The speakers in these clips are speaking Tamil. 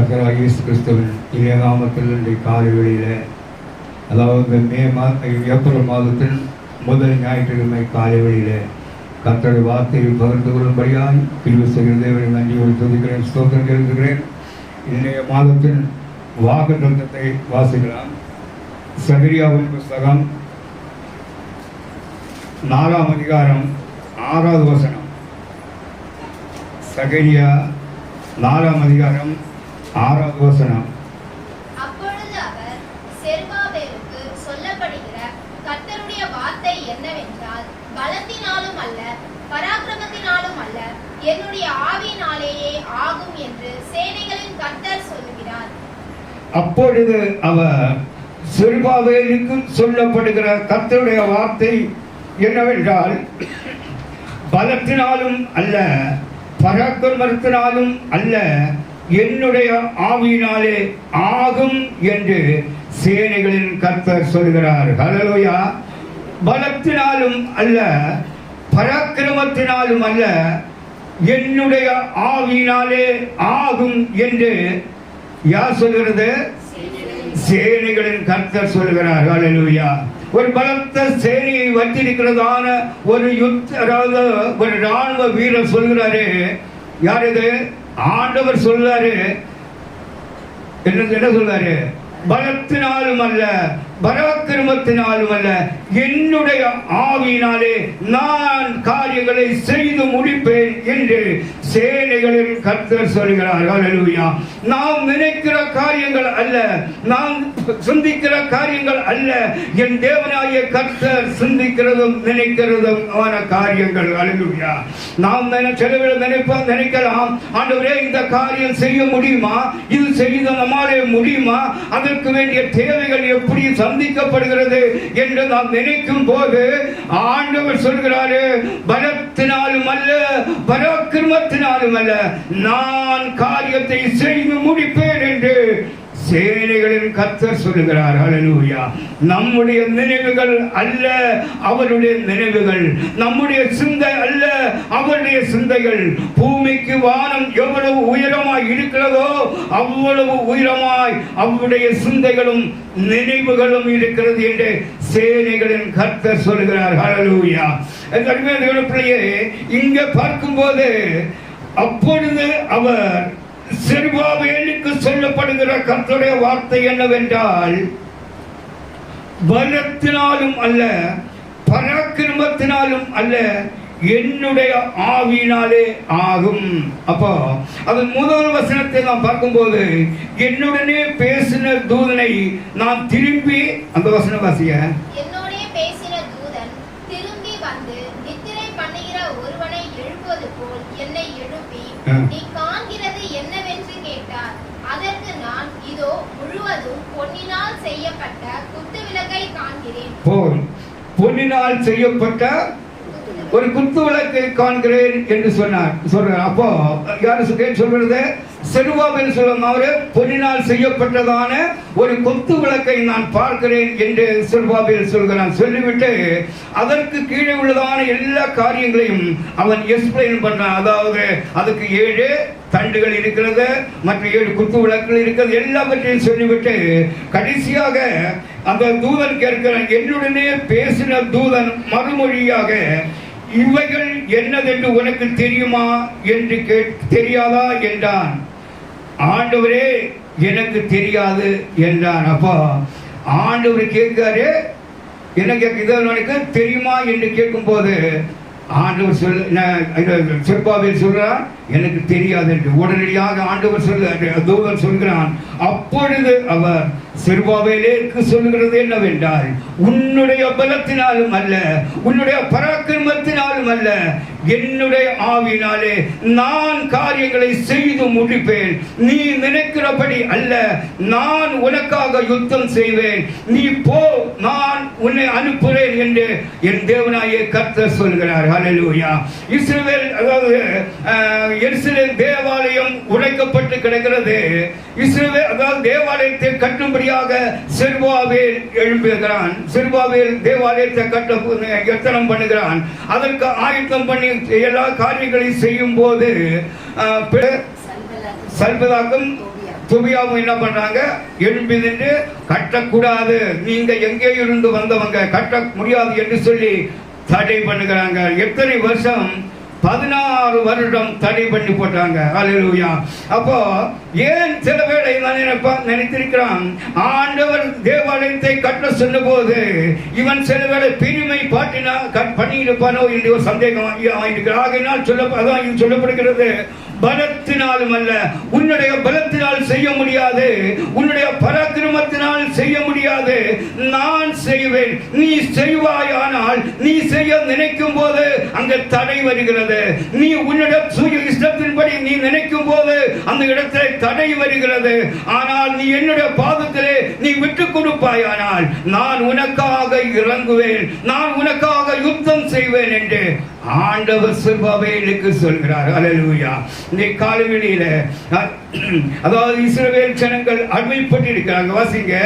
கர்த்தராக இயேசு கிறிஸ்துவின் இளைய நாமத்தில் இன்றைய காலை வெளியில் அதாவது மே மா ஏப்ரல் மாதத்தில் முதல் ஞாயிற்றுக்கிழமை காலை வெளியில் கர்த்தருடைய வார்த்தையை பகிர்ந்து கொள்ளும்படியாய் பிரிவு செய்கிற நன்றி ஒரு துதிக்கிறேன் ஸ்தோத்திரம் எழுதுகிறேன் இன்றைய மாதத்தின் வாக்குத்தத்தத்தை வாசிக்கலாம். சகரியாவின் புஸ்தகம் நாலாம் அதிகாரம் ஆறாவது வசனம். சகரியா நாலாம் அதிகாரம் ஆறாவது வசனம் அப்பொழுது அவர் செருபாபேலுக்கு சொல்லப்படுகிற கர்த்தருடைய வார்த்தை என்னவென்றால் பலத்தினாலும் அல்ல பராக்கிரமத்தினாலும் அல்ல என்னுடைய ஆவியினாலேயே ஆகும் என்று சேனைகளின் கர்த்தர் சொல்லுகிறார். அப்பொழுது அவர் சிறுபாவேலுக்கு சொல்லப்படுகிற கர்த்தருடைய வார்த்தை என்னவென்றால் பலத்தினாலும் அல்ல பராக்கிரமத்தினாலும் அல்ல என்னுடைய ஆவியினாலே ஆகும் என்று சேனைகளின் கர்த்தர் சொல்கிறார். ஹலலோயா பலத்தினாலும் அல்ல பராக்கிரமத்தினாலும் அல்ல என்னுடைய ஆவியினாலே ஆகும் என்று யார் சொல்கிறது? சேனைகளின் கர்த்தர் சொல்கிறார். ஹலலூயா ஒரு பலத்த சேனையை வச்சிருக்கிறதான ஒரு யுத்த அதாவது ஒரு ராணுவ வீரர் சொல்கிறாரு. யார் இது? ஆண்டவர் சொல்றாரு என்ன சொல்றாரு பலத்தினாலும் அல்ல பராக்கிரமத்தினாலும் அல்ல என்னுடைய ஆவியினாலே நான் காரியங்களை செய்து முடிப்பேன் என்று சேனைகளில் கர்த்தர் சொல்கிறார். ஹalleluya. நாம் நினைக்கிற காரியங்கள் அல்ல நாம் சிந்திக்கிற காரியங்கள் அல்ல. என் தேவனாகிய கர்த்தர் சிந்திக்கிறதும் நினைக்கிறதும் ஆன காரியங்கள். ஹalleluya. நாம் நினை- நினைப்போம் நினைக்கலாம். ஆண்டவரே இந்த காரியம் செய்ய முடியுமா? இது செய்த நம்மாலே முடியுமா? அதற்கு வேண்டிய தேவைகள் எப்படி? சந்திக்கப்படுகிறது என்று நாம் நினைக்கும் போது ஆண்டவர் சொல்கிறாரு பலத்தினாலும் அல்ல பராக்கிரமத்தினாலும் அல்ல. நான் காரியத்தை செய்து முடிப்பேன் என்று சேனைகளின் கத்தர் சொல்லுகிறார் அலலூயா நம்முடைய நினைவுகள் அல்ல அவருடைய நினைவுகள். நம்முடைய சிந்தை அல்ல அவருடைய சிந்தைகள். பூமிக்கு வானம் எவ்வளவு உயரமாய் இருக்கிறதோ அவ்வளவு உயரமாய் அவருடைய சிந்தைகளும் நினைவுகளும் இருக்கிறது என்று சேனைகளின் கர்த்தர் சொல்கிறார் ஹalleluya. கடுமையான பிள்ளையே இங்க பார்க்கும்போது அப்பொழுது அவர் செருபாபேலுக்கு சொல்லப்படுகிற கர்த்தருடைய வார்த்தை என்னவென்றால் பலத்தினாலும் அல்ல பராக்கிரமத்தினாலும் அல்ல என்னுடைய ஆவியினாலே ஆகும். அப்போ அதன் முதல் வசனத்தை நாம் பார்க்கும்போது என்னுடனே பேசின தூதனை நான் திரும்பி அந்த வசனம் வாசிய திரும்பி வந்து நித்திரை பண்ணுகிற ஒருவனை எழுப்புவது போல் என்னை எழுப்பி ஆ. நீ காண்கிறது என்னவென்று கேட்டார் அதற்கு நான் இதோ முழுவதும் பொன்னினால் செய்யப்பட்ட குத்து விளக்கை காண்கிறேன். போல் பொன்னினால் செய்யப்பட்ட ஒரு குத்து விளக்கை காண்கிறேன் என்று சொன்னார். சொல்றார். அப்போ யாரு சொல்றேன் சொல்றது? செருவாபில் சொல்லும் அவரு பொன்னினால் செய்யப்பட்டதான ஒரு கொத்து விளக்கை நான் பார்க்கிறேன் என்று செருவாபில் சொல்கிறான் சொல்லிவிட்டு அதற்கு கீழே உள்ளதான எல்லா காரியங்களையும் அவன் எக்ஸ்பிளைன் பண்றான் அதாவது அதுக்கு ஏழு தண்டுகள் இருக்கிறது மற்ற ஏழு குத்து விளக்குகள் இருக்கிறது எல்லாவற்றையும் சொல்லிவிட்டு கடைசியாக அந்த தூதன் கேட்கிறான் என்னுடனே பேசின தூதன் மறுமொழியாக இவைகள் என்னதென்று உனக்கு தெரியுமா? என்று கேட் தெரியாதா? என்றான். ஆண்டவரே எனக்கு தெரியாது என்றான். அப்போ ஆண்டவர் கேட்காரு என்ன கேட்க தெரியுமா என்று கேட்கும்போது ஆண்டவர் சொல் சிற்பாவில் சொல்றான் எனக்கு தெரியாது என்று. உடனடியாக ஆண்டவர் சொல்ல தூதன் சொல்கிறான் அப்பொழுது அவர் சிறுபாவேலேக்கு சொல்கிறது என்னவென்றால் உன்னுடைய பலத்தினாலும் அல்ல உன்னுடைய பராக்கிரமத்தினாலும் அல்ல என்னுடைய ஆவினாலே நான் காரியங்களை செய்து முடிப்பேன். நீ நினைக்கிறபடி அல்ல நான் உனக்காக யுத்தம் செய்வேன். நீ போ நான் உன்னை அனுப்புகிறேன் என்று என் தேவனாய கர்த்தர் சொல்கிறார். ஹalleluya இஸ்ரவேல் அதாவது எருசலேம் தேவாலயம் உடைக்கப்பட்டு கிடக்கிறது. இஸ்ரவேல் அதாவது தேவாலயத்தை கட்டும்படியாக செர்வாவேல் எழும்புகிறான். செர்வாவேல் தேவாலயத்தை கட்ட எத்தனம் பண்ணுகிறான். அதற்கு ஆயத்தம் பண்ணி எல்லா காரியங்களையும் செய்யும் போது சல்பதாக்கும் துபியாவும் என்ன பண்றாங்க? எழும்பி நின்று கட்டக்கூடாது. நீங்க எங்கே இருந்து வந்தவங்க? கட்ட முடியாது என்று சொல்லி தடை பண்ணுகிறாங்க. எத்தனை வருஷம் பதினாறு வருடம் தடை பண்ணி போட்டாங்க. அல்லேலூயா அப்போ ஏன் சில வேளை நான் நினைத்திருக்கிறான்? ஆண்டவர் தேவாலயத்தை கட்ட சொன்னபோது இவன் சில வேளை பிரிமை பாட்டினா கட் பண்ணியிருப்பானோ என்று ஒரு சந்தேகம் ஆகியிருக்கிறார் ஆகையினால் சொல்ல அதான் சொல்லப்படுகிறது. பலத்தினாலும் அல்ல. உன்னுடைய பலத்தினால் செய்ய முடியாது. உன்னுடைய பராக்கிரமத்தினால் செய்ய முடியாது நான் செய்வேன். நீ செய்வாயானால் நீ செய்ய நினைக்கும் போது அங்கு தடை வருகிறது. நீ உன்னிடம் சுய இஷ்டத்தின்படி நீ நினைக்கும் போது அந்த இடத்துல தடை வருகிறது. ஆனால் நீ என்னுடைய பாதத்திலே நீ விட்டு கொடுப்பாயானால் நான் உனக்காக இறங்குவேன். நான் உனக்காக யுத்தம் செய்வேன் என்று ஆண்டவர் சிறுபாவேலுக்கு சொல்கிறார். அலலூயா இந்த காலவெளியில அதாவது இஸ்ரவேல் ஜனங்கள் அடிமைப்பட்டிருக்கிறாங்க. வாசிங்க.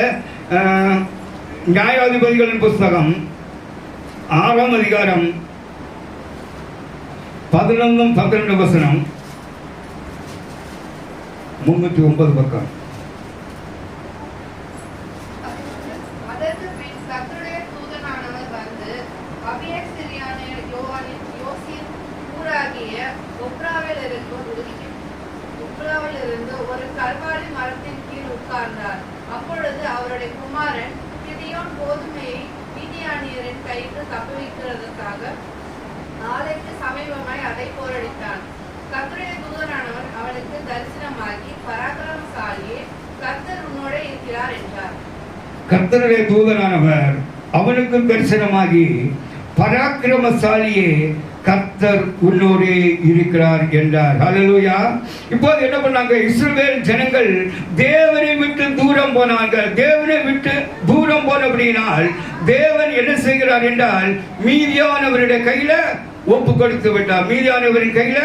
ന്യായാധിപതികളിൻ പുസ്തകം ആറാം അധികാരം പതിനൊന്നും പന്ത്രണ്ടും വസനം മുന്നൂറ്റി ഒമ്പത് പക്കം. கைக்கு தப்புவிக்கிறதுக்காக ஆலைக்கு சமீபமாய் அதை போரடித்தான். கத்துடைய தூதரானவன் அவனுக்கு தரிசனமாகி பராக்கிரமசாலியே கர்த்தர் உன்னோட இருக்கிறார் என்றார். கர்த்தருடைய தூதரானவர் அவனுக்கும் தரிசனமாகி பராக்கிரமசாலியே கர்த்தர் உள்ளூரே இருக்கிறார் என்றார். ஹalleluya இப்போது என்ன பண்ணாங்க? இஸ்ரேல் ஜனங்கள் தேவனை விட்டு தூரம் போனாங்க. தேவனை விட்டு தூரம் போனபடியினால் தேவன் என்ன செய்கிறார் என்றால் மீதியானவருடைய கையில ஒப்பு கொடுத்து விட்டார். மீதியானவரின் கையில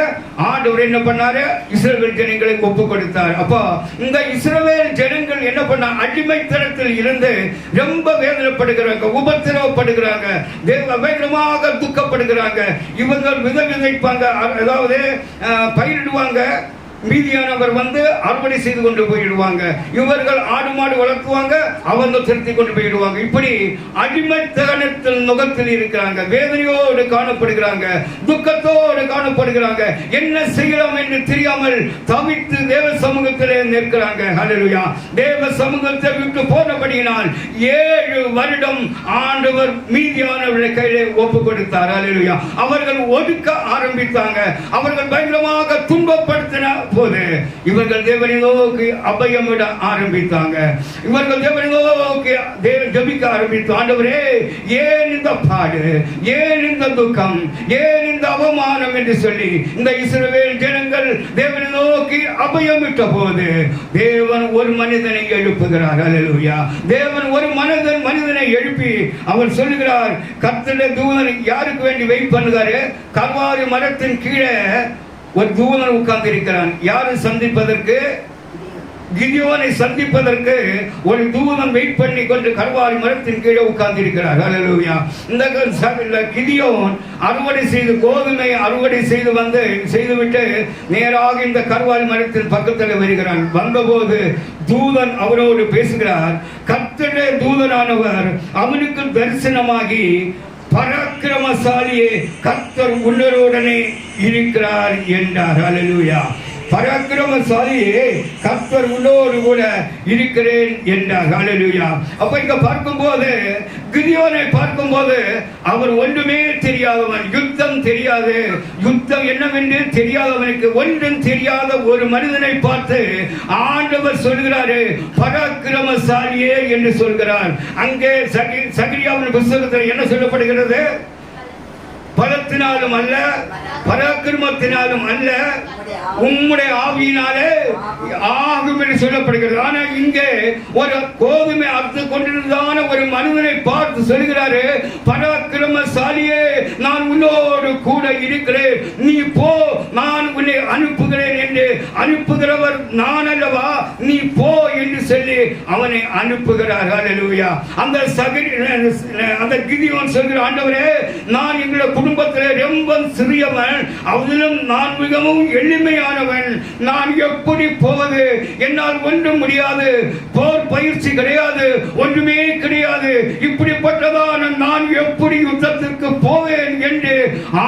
ஆண்டவர் என்ன பண்ணாரு? இஸ்ரேல் ஜனங்களை ஒப்பு கொடுத்தார் அப்போ இந்த இஸ்ரேல் ஜனங்கள் என்ன பண்ண? அடிமைத்தனத்தில் இருந்து ரொம்ப வேதனைப்படுகிறாங்க உபத்திரவப்படுகிறாங்க தேவ துக்கப்படுகிறாங்க. இவங்க வித விதைப்பாங்க அதாவது பயிரிடுவாங்க. மீதியானவர் வந்து அறுவடை செய்து கொண்டு போயிடுவாங்க. இவர்கள் ஆடு மாடு வளர்த்துவாங்க அவங்க திருத்தி கொண்டு போயிடுவாங்க. இப்படி அடிமைத்தனத்தில் நுகத்தில் இருக்கிறாங்க. வேதனையோடு காணப்படுகிறாங்க. துக்கத்தோடு காணப்படுகிறாங்க. என்ன செய்யலாம் என்று தெரியாமல் தவித்து தேவ சமூகத்திலே நிற்கிறாங்க. ஹalleluya. தேவ சமூகத்தை விட்டு போனபடியினால் ஏழு வருடம் ஆண்டவர் மீதியானவருடைய கையிலே ஒப்பு கொடுத்தார். ஹalleluya. அவர்கள் ஒடுக்க ஆரம்பித்தாங்க. அவர்கள் பயங்கரமாக துன்பப்படுத்தின போது இவர்கள் தேவனை நோக்கி அபயமிட ஆரம்பித்தாங்க. இவர்கள் தேவனை நோக்கி ஜபிக்க ஆரம்பித்து ஆண்டவரே ஏன் இந்த பாடு? ஏன் இந்த துக்கம்? ஏன் இந்த அவமானம்? என்று சொல்லி இந்த இஸ்ரவேல் ஜனங்கள் தேவனை நோக்கி அபயமிட்ட போது தேவன் ஒரு மனிதனை எழுப்புகிறார். அலலுயா தேவன் ஒரு மனிதன் மனிதனை எழுப்பி அவர் சொல்லுகிறார் கர்த்தருடைய தூதன் யாருக்கு வேண்டி வெயிட் பண்ணுகிறாரு? கர்வாரி மரத்தின் கீழே ஒரு தூதன் உட்கார்ந்து இருக்கிறான் யாரை சந்திப்பதற்கு? கிதியோனை சந்திப்பதற்கு ஒரு தூதன் வெயிட் பண்ணி கொண்டு கருவாரி மரத்தின் கீழே உட்கார்ந்து இருக்கிறார் இந்த கிதியோன் அறுவடை செய்து கோதுமை அறுவடை செய்து வந்து செய்துவிட்டு நேராக இந்த கருவாரி மரத்தின் பக்கத்தில் வருகிறான். வந்தபோது தூதன் அவரோடு பேசுகிறார். கர்த்தருடைய தூதனானவர் அவனுக்கு தரிசனமாகி பராக்கிரமசாலியே கர்த்தர் உன்னருடனே இருக்கிறார் என்றார். அலலுயா பராக்கிரமசாலியே கர்த்தர் உள்ளோடு கூட இருக்கிறேன் என்றார். ஹalleluya. அப்ப இங்க பார்க்கும்போது கிதியோனை பார்க்கும்போது அவர் ஒன்றுமே தெரியாதவன் யுத்தம் தெரியாது. யுத்தம் என்னவென்று தெரியாதவனுக்கு ஒன்றும் தெரியாத ஒரு மனிதனை பார்த்து ஆண்டவர் சொல்கிறாரு பராக்கிரமசாலியே என்று சொல்கிறார். அங்கே சகிரியாவின் புஸ்தகத்தில் என்ன சொல்லப்படுகிறது? பலத்தினாலும் அல்ல பராக்கிரமத்தினாலும் அல்ல உம்முடைய ஆவியினாலே ஆகும் என்று சொல்லப்படுகிறது. ஆனா இங்கே ஒரு கோதுமை அறுத்து கொண்டிருந்தான ஒரு மனிதனை பார்த்து சொல்கிறாரு பராக்கிரமசாலியே நான் உன்னோடு கூட இருக்கிறேன். நீ போ நான் உன்னை அனுப்புகிறேன் என்று அனுப்புகிறவர் நான் அல்லவா? நீ போ என்று சொல்லி அவனை அனுப்புகிறார். அந்த சகரி அந்த கிதியோன் சொல்கிற ஆண்டவரே நான் எங்களை குடும்பத்திலே ரொம்ப சிறியவன் அவனிலும் நான் மிகவும் எளிமையானவன் நான் எப்படி போவது? என்னால் ஒன்றும் முடியாது. போர் பயிற்சி கிடையாது. ஒன்றுமே கிடையாது. இப்படிப்பட்டதான நான் எப்படி யுத்தத்திற்கு போவேன் என்று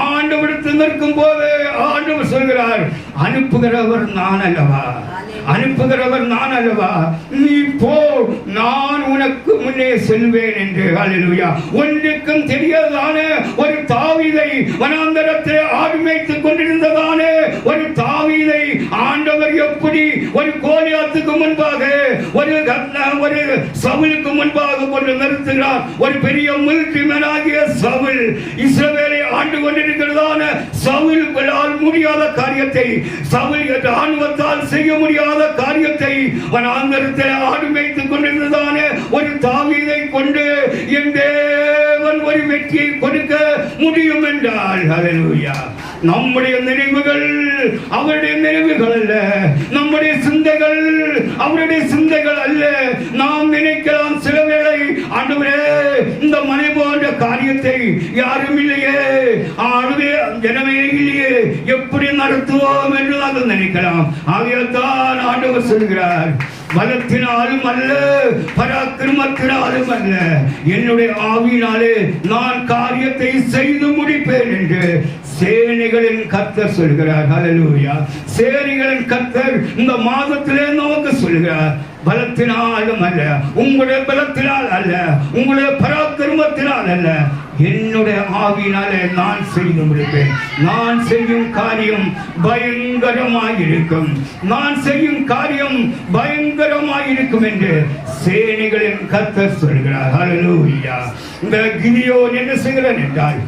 ஆண்டவரிடத்தில் நிற்கும் போது ஆண்டவர் சொல்கிறார் அனுப்புகிறவர் நான் அல்லவா? அனுப்புகிறவர் நான் அல்லவா? நீ போ நான் உனக்கு முன்னே செல்வேன் என்று. ஹalleluya. ஒன்றுக்கும் தெரியாதான ஒரு தாவீதை வனாந்தரத்தில் ஆடு மேய்த்துக் கொண்டிருந்ததான ஒரு தாவீதை ஆண்டவர் எப்படி ஒரு கோலியாத்துக்கு முன்பாக ஒரு ஒரு சவுலுக்கு முன்பாக கொண்டு நிறுத்துகிறார் ஒரு பெரிய மிலிட்டரி மேலாகிய சவுல். இஸ்ரவேலை ஆண்டு கொண்டிருக்கிறதான சவுல்களால் முடியாத காரியத்தை சவுல் என்ற ஆணுவத்தால் செய்ய முடியாத காரியத்தை வனாந்தரத்தில் ஆடு மேய்த்துக் கொண்டிருந்ததான ஒரு தாவீதை கொண்டு என் தேவன் ஒரு வெற்றியை கொடுக்க முடியும் என்றால் ஹalleluya. நம்முடைய நினைவுகள் அவருடைய நினைவுகள் அல்ல. நம்முடைய சிந்தைகள் அவருடைய சிந்தை சிந்தைகள் அல்ல. நாம் நினைக்கலாம் சில வேளை ஆண்டவரே இந்த மனை போன்ற காரியத்தை யாரும் இல்லையே. ஆளுவே ஜனமே இல்லையே. எப்படி நடத்துவோம் என்று நாங்கள் நினைக்கலாம். ஆகையால் தான் ஆண்டவர் சொல்கிறார் பலத்தினாலும் அல்ல பராக்கிரமத்தினாலும் அல்ல. என்னுடைய ஆவியினாலே நான் காரியத்தை செய்து முடிப்பேன் என்று சேனைகளின் கத்தர் சொல்கிறார் ஹalleluya. சேனைகளின் கத்தர் இந்த மாதத்திலே நமக்கு சொல்கிறார் பலத்தினாலும் அல்ல. உங்களுடைய பலத்தினால் அல்ல. உங்களுடைய பராக்கிரமத்தினால் அல்ல. என்னுடைய ஆவியினாலே நான் செய்து முடிப்பேன் நான் செய்யும் காரியம் பயங்கரமாயிருக்கும். நான் செய்யும் காரியம் பயங்கரமாயிருக்கும் என்று சேனைகளின் கர்த்தர் சொல்கிறார். ஹalleluya. இந்த கிதியோன் என்ன செய்கிறான் என்றால்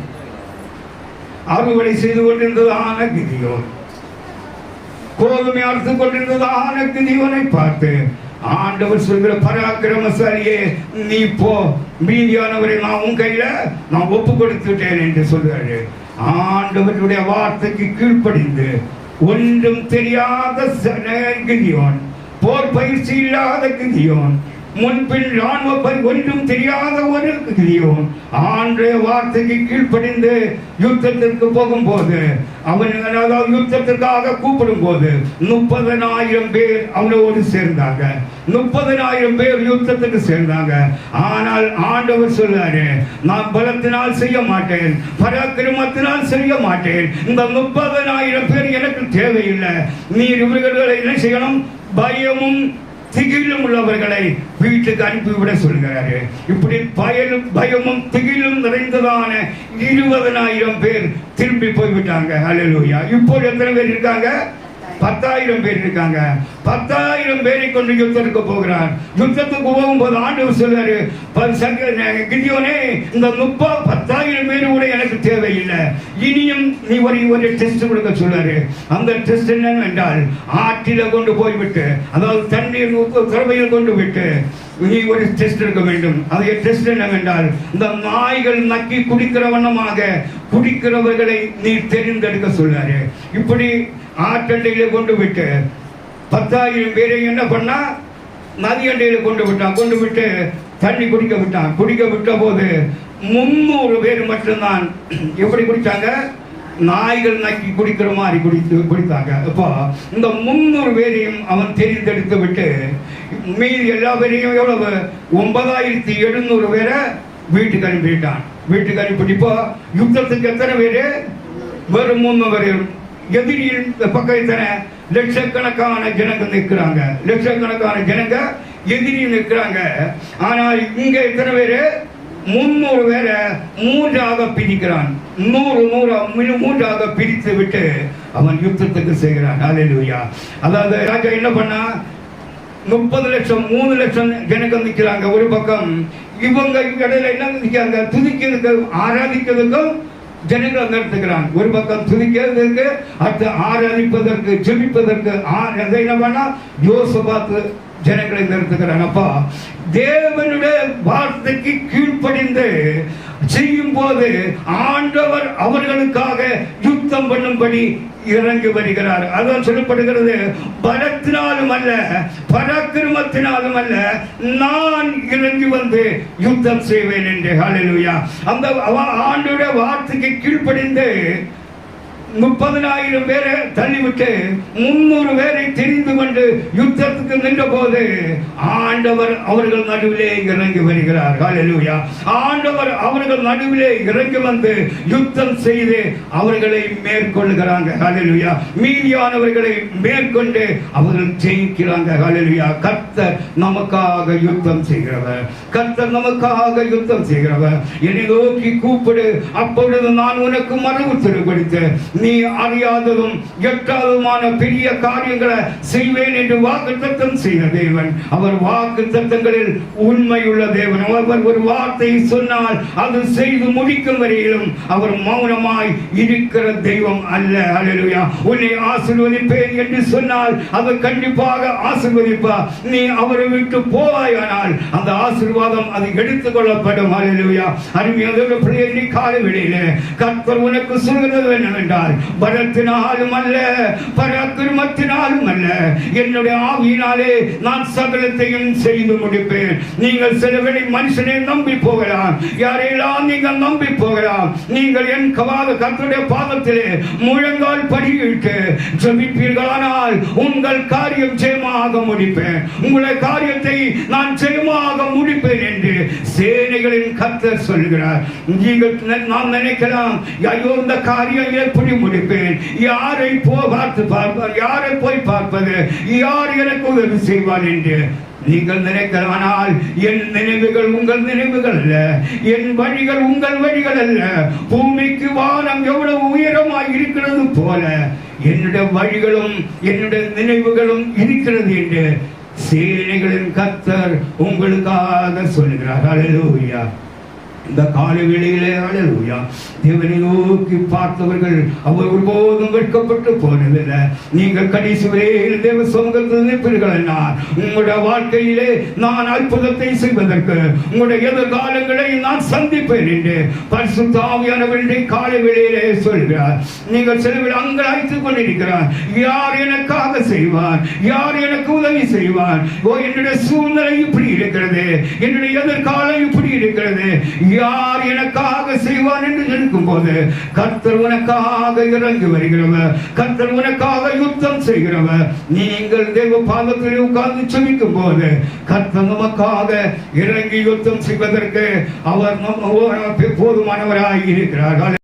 அறுவடை செய்து கொண்டிருந்ததான கிதியோன். கோதுமை அறுத்து கொண்டிருந்ததான கிரியோனை பார்த்து ஆண்டவர் சொல்கிற பராக்கிரமசாலியே நீ போ. மீதியானவரை நான் உன் கையில நான் ஒப்பு கொடுத்துட்டேன் என்று சொல்கிறாரு ஆண்டவருடைய வார்த்தைக்கு கீழ்ப்படிந்து ஒன்றும் தெரியாத கிதியோன் போர் பயிற்சி இல்லாத கிதியோன் முன்பின் ராணுவ பை- ஒன்றும் தெரியாத ஒரு கிதியோன் ஆண்டு வார்த்தைக்கு கீழ்ப்படிந்து யுத்தத்திற்கு போகும்போது அவன் அதாவது யுத்தத்திற்காக கூப்பிடும் போது முப்பதனாயிரம் பேர் அவனோடு சேர்ந்தாங்க. முப்பதனாயிரம் பேர் யுத்தத்துக்கு சேர்ந்தாங்க. ஆனால் ஆண்டவர் சொல்றாரு நான் பலத்தினால் செய்ய மாட்டேன் பராக்கிரமத்தினால் செய்ய மாட்டேன். இந்த முப்பதனாயிரம் பேர் எனக்கு தேவையில்லை. நீர் இவர்களை என்ன செய்யணும்? பயமும் திகிலும் உள்ளவர்களை வீட்டுக்கு அனுப்பிவிட சொல்கிறாரு. இப்படி பயலும் பயமும் திகிலும் நிறைந்ததான இருபதனாயிரம் பேர் திரும்பி போய்விட்டாங்க. அலலூயா இப்போ எத்தனை பேர் இருக்காங்க? பத்தாயிரம் பேர் இருக்காங்க. பத்தாயிரம் பேரை கொண்டு யுத்தத்துக்கு போகிறார். யுத்தத்துக்கு போகும்போது ஆண்டு சொல்றாரு கிதியோனே இந்த முப்பா பத்தாயிரம் பேர் கூட எனக்கு தேவையில்லை. இனியும் நீ ஒரு ஒரு டெஸ்ட் கொடுக்க சொல்றாரு. அந்த டெஸ்ட் என்னவென்றால் ஆற்றில கொண்டு போய்விட்டு அதாவது தண்ணீர் திறமையில் கொண்டு விட்டு நீ ஒரு டெஸ்ட் எடுக்க வேண்டும். அதை டெஸ்ட் என்னவென்றால் இந்த நாய்கள் நக்கி குடிக்கிற வண்ணமாக குடிக்கிறவர்களை நீ தெரிந்தெடுக்க சொல்றாரு. இப்படி ஆற்றண்டையில கொண்டு விட்டு பத்தாயிரம் பேரை என்ன பண்ணா மதியண்டையில் கொண்டு விட்டான். கொண்டு விட்டு தண்ணி குடிக்க விட்டான். குடிக்க விட்ட போது முன்னூறு பேர் மட்டும்தான் எப்படி குடிச்சாங்க? நாய்கள் நக்கி குடிக்கிற மாதிரி குடித்து குடித்தாங்க. அப்போ இந்த முன்னூறு பேரையும் அவன் தெரிந்தெடுத்து விட்டு மீதி எல்லா பேரையும் எவ்வளவு? ஒன்பதாயிரத்தி எழுநூறு பேரை வீட்டுக்கு அனுப்பிட்டான். வீட்டுக்கு அனுப்பிட்டு இப்போ யுத்தத்துக்கு எத்தனை பேரு? வெறும் மூணு பேர். எதிரியின் பக்கம் எத்தனை லட்சக்கணக்கான ஜனங்க நிற்கிறாங்க. லட்சக்கணக்கான ஜனங்க எதிரி நிற்கிறாங்க. ஆனால் இங்க எத்தனை பேரு? முன்னூறு பேரை மூன்றாக பிரிக்கிறான். நூறு நூறு மூன்றாக பிரித்து விட்டு அவன் யுத்தத்துக்கு செய்கிறான் ஹalleluya. அதாவது ராஜா என்ன பண்ணா? முப்பது லட்சம் மூணு லட்சம் ஜனங்கள் நிற்கிறாங்க. ஒரு பக்கம் இவங்க இடையில என்ன நிற்கிறாங்க? துதிக்கிறதுக்கு ஆராதிக்கிறதுக்கும் ஜனங்களை நிறுத்துகிறான் ஒரு பக்கம் துதிக்கிறதுக்கு அடுத்து ஆராதிப்பதற்கு ஜெபிப்பதற்கு ஆ- அதை என்ன யோசபாத்து ஜனங்களை நிறுத்துகிறாங்க அப்பா தேவனுடைய வார்த்தைக்கு கீழ்ப்படிந்து செய்யும் போது ஆண்டவர் அவர்களுக்காக யுத்தம் பண்ணும்படி இறங்கி வருகிறார். அதான் சொல்லப்படுகிறது. பலத்தினாலும் அல்ல பராக்கிரமத்தினாலும் அல்ல நான் இறங்கி வந்து யுத்தம் செய்வேன் என்று. ஹalleluya அந்த அவ- வார்த்தைக்கு கீழ்ப்படிந்து முப்பதனாயிரம் பேரை தள்ளிவிட்டு முன்னூறு பேரை தெரிந்து கொண்டு யுத்தத்துக்கு நின்ற போது ஆண்டவர் அவர்கள் நடுவிலே இறங்கி வருகிறார். ஹalleluya ஆண்டவர் அவர்கள் நடுவிலே இறங்கி வந்து யுத்தம் செய்து அவர்களை மேற்கொள்கிறாங்க ஹalleluya மீதியானவர்களை மேற்கொண்டு அவர்கள் ஜெயிக்கிறாங்க. ஹalleluya கர்த்தர் நமக்காக யுத்தம் செய்கிறவர். கர்த்தர் நமக்காக யுத்தம் செய்கிறவர். என்னை நோக்கி கூப்பிடு. அப்பொழுது நான் உனக்கு மறு உத்தரவு கொடுத்தேன் நீ அறியாததும் எட்டாததுமான பெரிய காரியங்களை செய்வேன் என்று வாக்கு தத்தம் செய்த தேவன். அவர் வாக்கு தத்தங்களில் உண்மையுள்ள தேவன். அவர் ஒரு வார்த்தையை சொன்னால் அது செய்து முடிக்கும் வரையிலும் அவர் மௌனமாய் இருக்கிற தெய்வம் அல்ல. அல்லேலூயா உன்னை ஆசிர்வதிப்பேன் என்று சொன்னால் அவர் கண்டிப்பாக ஆசீர்வதிப்பார் நீ அவரை விட்டு போவாயானால் அந்த ஆசிர்வாதம் அது எடுத்துக் கொள்ளப்படும் அல்லேலூயா அருமையாக பிள்ளையை நீ காலை வெளியிலே உனக்கு சொல்கிறது என்னவென்றால் பலத்தினாலும் அல்ல பராக்கிரமத்தினாலும் அல்ல என்னுடைய ஆவியினாலே நான் சகலத்தையும் செய்து முடிப்பேன். நீங்கள் சில மனுஷனை நம்பி போகலாம். யாரையெல்லாம் நீங்கள் நம்பி போகலாம். நீங்கள் என் கவாத கத்துடைய பாதத்திலே முழங்கால் படியிட்டு ஜபிப்பீர்களானால் உங்கள் காரியம் ஜெயமாக முடிப்பேன். உங்களை காரியத்தை நான் ஜெயமாக முடிப்பேன் என்று சேனைகளின் கத்தர் சொல்கிறார். நீங்கள் நாம் நினைக்கலாம் ஐயோ இந்த காரியம் எப்படி முடிப்பேன். யாரை போ பார்த்து பார்ப்பார் யாரை போய் பார்ப்பது? யார் எனக்கு உதவி செய்வார் என்று நீங்கள் நினைக்கலாம். என் நினைவுகள் உங்கள் நினைவுகள் அல்ல. என் வழிகள் உங்கள் வழிகள் அல்ல. பூமிக்கு வானம் எவ்வளவு உயரமாய் இருக்கிறது போல என்னுடைய வழிகளும் என்னுடைய நினைவுகளும் இருக்கிறது என்று சேனைகளின் கத்தர் உங்களுக்காக சொல்கிறார் அல்லேலூயா இந்த காலை வேளையிலே அழலுயா தேவனை நோக்கி பார்த்தவர்கள் அவர் ஒருபோதும் வெட்கப்பட்டு போனதில்லை. நீங்கள் கடைசி வரையில் தேவ சமூகத்தில் நிற்பீர்கள் என்றார். உங்களுடைய வாழ்க்கையிலே நான் அற்புதத்தை செய்வதற்கு உங்களுடைய எதிர்காலங்களை நான் சந்திப்பேன் என்று பரிசு ஆவியானவருடைய காலை வேளையிலே சொல்கிறார். நீங்கள் சிலவில் அங்கலாய்த்துக் கொண்டிருக்கிறார். யார் எனக்காக செய்வார்? யார் எனக்கு உதவி செய்வார்? ஓ என்னுடைய சூழ்நிலை இப்படி இருக்கிறது. என்னுடைய எதிர்காலம் இப்படி இருக்கிறது. யார் எனக்காக செய்வான் என்று நினைக்கும் போது கர்த்தர் உனக்காக இறங்கி வருகிறவர் கர்த்தர் உனக்காக யுத்தம் செய்கிறவர். நீங்கள் தேவ பாதத்தில் உட்கார்ந்து செமிக்கும் போது கர்த்தர் நமக்காக இறங்கி யுத்தம் செய்வதற்கு அவர் நம்ம போதுமானவராய் இருக்கிறார்கள்.